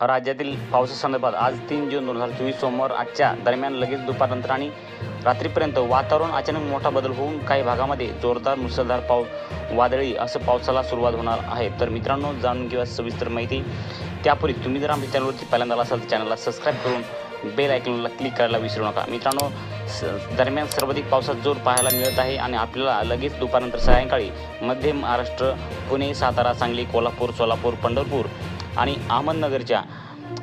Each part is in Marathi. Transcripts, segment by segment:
राज्यातील पावसासंदर्भात आज तीन जून दोन हजार चोवीस सोमवार आजच्या दरम्यान लगेच दुपारनंतर आणि रात्रीपर्यंत वातावरण अचानक मोठा बदल होऊन काही भागामध्ये जोरदार मुसळधार पाऊस वादळी असं पावसाला सुरुवात होणार आहे. तर मित्रांनो जाणून घेऊया सविस्तर माहिती. त्यापूर्वी तुम्ही जर आमच्या चॅनलवरती पहिल्यांदा असाल तर चॅनलला सबस्क्राईब करून बेल आयकॉनला क्लिक करायला विसरू नका. मित्रांनो स दरम्यान सर्वाधिक पावसात जोर पाहायला मिळत आहे आणि आपल्याला लगेच दुपारनंतर सायंकाळी मध्य महाराष्ट्र पुणे सातारा सांगली कोल्हापूर सोलापूर पंढरपूर आणि अहमदनगरच्या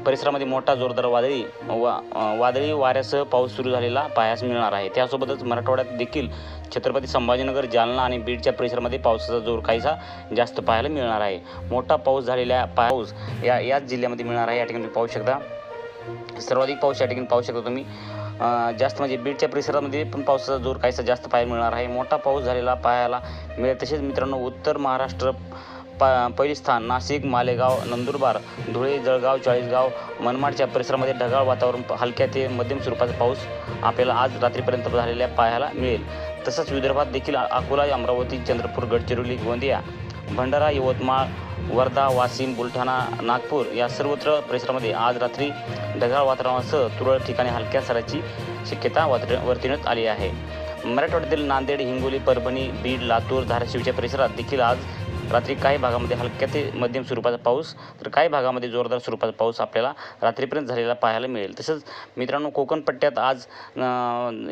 परिसरामध्ये मोठा जोरदार वादळी वा वादळी वाऱ्यासह पाऊस सुरू झालेला पाहायस मिळणार आहे. त्यासोबतच मराठवाड्यात देखील छत्रपती संभाजीनगर जालना आणि बीडच्या परिसरामध्ये पावसाचा जोर काहीसा जास्त पाहायला मिळणार आहे. मोठा पाऊस झालेला पाऊस या याच जिल्ह्यामध्ये मिळणार आहे. या ठिकाणी तुम्ही पाहू शकता. सर्वाधिक पाऊस या ठिकाणी पाहू शकता तुम्ही. जास्त म्हणजे बीडच्या परिसरामध्ये पण पावसाचा जोर काहीसा जास्त पाहायला मिळणार आहे. मोठा पाऊस झालेला पाहायला मिळेल. तसेच मित्रांनो उत्तर महाराष्ट्र पहिली स्थान नाशिक मालेगाव नंदुरबार धुळे जळगाव चाळीसगाव मनमाडच्या परिसरामध्ये ढगाळ वातावरण हलक्या ते मध्यम स्वरूपाचा पाऊस आपल्याला आज रात्रीपर्यंत झालेल्या पाहायला मिळेल. तसंच विदर्भात देखील अकोला अमरावती चंद्रपूर गडचिरोली गोंदिया भंडारा यवतमाळ वर्धा वाशिम बुलढाणा नागपूर या सर्वत्र परिसरामध्ये आज रात्री ढगाळ वातावरणासह तुरळक ठिकाणी हलक्या सराची शक्यता वातर वर्तवण्यात आली आहे. मराठवाड्यातील नांदेड हिंगोली परभणी बीड लातूर धाराशिवच्या परिसरात देखील आज रात्री काही भागामध्ये हलक्या ते मध्यम स्वरूपाचा पाऊस तर काही भागामध्ये जोरदार स्वरूपाचा पाऊस आपल्याला रात्रीपर्यंत झालेला पाहायला मिळेल. तसंच मित्रांनो कोकण पट्ट्यात आज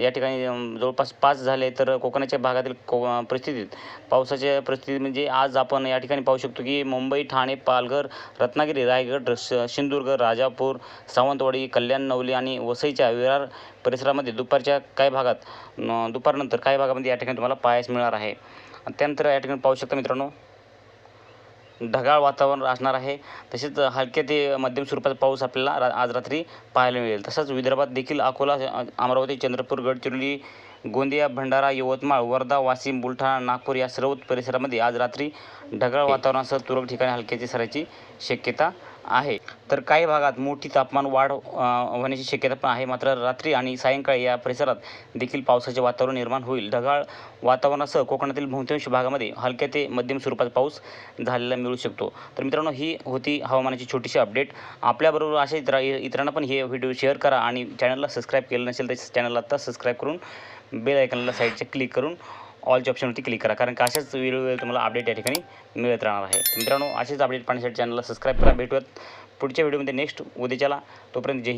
या ठिकाणी जवळपास पाच झाले तर कोकणाच्या भागातील को परिस्थितीत पावसाच्या परिस्थिती म्हणजे आज आपण या ठिकाणी पाहू शकतो की मुंबई ठाणे पालघर रत्नागिरी रायगड श सिंधुदुर्ग राजापूर सावंतवाडी कल्याण नवली आणि वसईच्या विरार परिसरामध्ये दुपारच्या काही भागात दुपारनंतर काही भागामध्ये या ठिकाणी तुम्हाला पाहायला मिळणार आहे. त्यानंतर या ठिकाणी पाहू शकता मित्रांनो ढगाळ वातावरण असणार आहे. तसेच हलक्या ते मध्यम स्वरूपाचा पाऊस आपल्याला रा आज रात्री पाहायला मिळेल. तसंच विदर्भात देखील अकोला अमरावती चंद्रपूर गडचिरोली गोंदिया भंडारा यवतमाळ वर्धा वाशिम बुलढाणा नागपूर या सर्व परिसरामध्ये आज रात्री ढगाळ वातावरणासह तुरळक ठिकाणी हलक्याची सराची शक्यता आहे. तर काही भागात मोठी तापमान वाढ होण्याची शक्यता पण आहे. मात्र रात्री आणि सायंकाळी या परिसरात देखील पावसाचे वातावरण निर्माण होईल. ढगाळ वातावरणासह कोकणातील बहुतांश भागामध्ये हलक्या ते मध्यम स्वरूपात पाऊस झालेला मिळू शकतो. तर मित्रांनो ही होती हवामानाची छोटीशी अपडेट. आपल्याबरोबर अशा इतर इतरांना पण हे व्हिडिओ शेअर करा आणि चॅनलला सबस्क्राईब केलं नसेल तर चॅनलला आत्ता सबस्क्राईब करून बेल आयकनला साईडचे क्लिक करून ऑलच्या ऑप्शनवरती क्लिक करा. कारण का अशाच वेळोवेळी तुम्हाला अपडेट या ठिकाणी मिळत राहणार आहे. मित्रांनो असेच अपडेट पाहण्यासाठी चॅनलला सबस्क्राईब करा. भेटूयात पुढच्या व्हिडिओमध्ये नेक्स्ट उद्याच्याला. तोपर्यंत जय हिंद